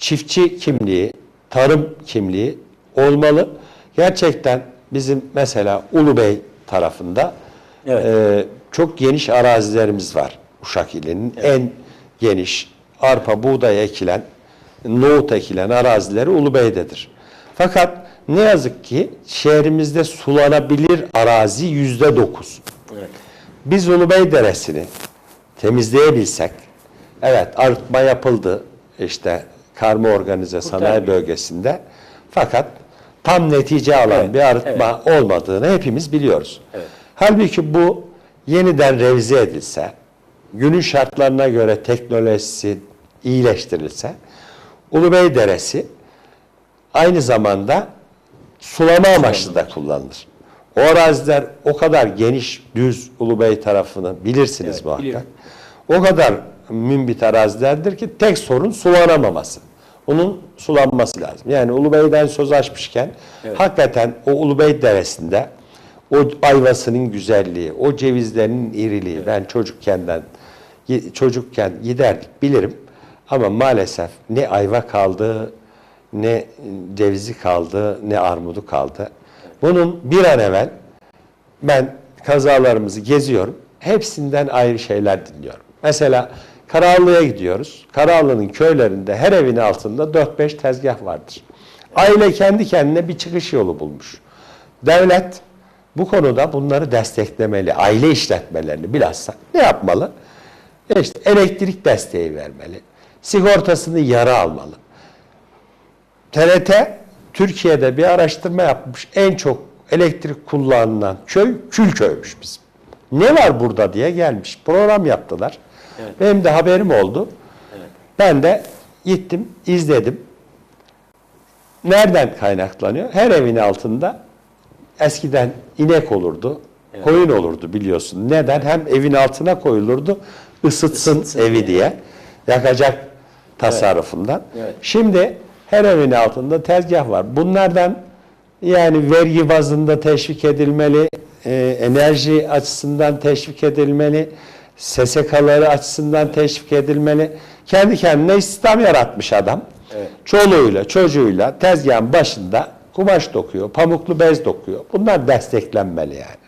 çiftçi kimliği, tarım kimliği olmalı. Gerçekten bizim mesela Ulubey tarafında Evet. e, çok geniş arazilerimiz var. Uşak ilinin en geniş arpa, buğday ekilen, nohut ekilen arazileri Ulubey'dedir. Fakat ne yazık ki şehrimizde sulanabilir arazi yüzde dokuz. Evet. Biz Ulubey Deresi'ni temizleyebilsek, evet arıtma yapıldı işte karma organize sanayi bölgesinde fakat tam netice alan Evet, bir arıtma olmadığını hepimiz biliyoruz. Evet. Halbuki bu yeniden revize edilse, günün şartlarına göre teknolojisi iyileştirilse, Ulubey Deresi aynı zamanda sulama amaçlı da kullanılır. O araziler o kadar geniş, düz Ulubey tarafını bilirsiniz Evet, muhakkak. biliyorum. O kadar mümbit arazilerdir ki tek sorun sulanamaması. Onun sulanması lazım. Yani Ulubey'den söz açmışken hakikaten o Ulubey Deresi'nde o ayvasının güzelliği, o cevizlerinin iriliği ben çocukkenden çocukken giderdik bilirim. Ama maalesef ne ayva kaldı, ne cevizi kaldı, ne armudu kaldı. Bunun bir an evvel ben kazalarımızı geziyorum. Hepsinden ayrı şeyler dinliyorum. Mesela Karallı'ya gidiyoruz. Karallı'nın köylerinde her evin altında 4-5 tezgah vardır. Aile kendi kendine bir çıkış yolu bulmuş. Devlet bu konuda bunları desteklemeli. Aile işletmelerini bilhassa ne yapmalı? İşte elektrik desteği vermeli. Sigortasını yarı almalı. TRT Türkiye'de bir araştırma yapmış. En çok elektrik kullanılan köy Külköy'müş bizim. Ne var burada diye gelmiş. Program yaptılar. Benim de haberim oldu. Ben de gittim, izledim. Nereden kaynaklanıyor? Her evin altında eskiden inek olurdu, koyun olurdu biliyorsun. Neden? Hem evin altına koyulurdu, ısıtsın, Isıtsın evi diye. diye. Yakacak tasarrufundan. Evet. Şimdi her evin altında tezgah var. Bunlardan yani vergi bazında teşvik edilmeli, e, enerji açısından teşvik edilmeli, SSK'ları açısından teşvik edilmeli. Kendi kendine istihdam yaratmış adam. Evet. Çoluğuyla, çocuğuyla tezgahın başında kumaş dokuyor, pamuklu bez dokuyor. Bunlar desteklenmeli yani.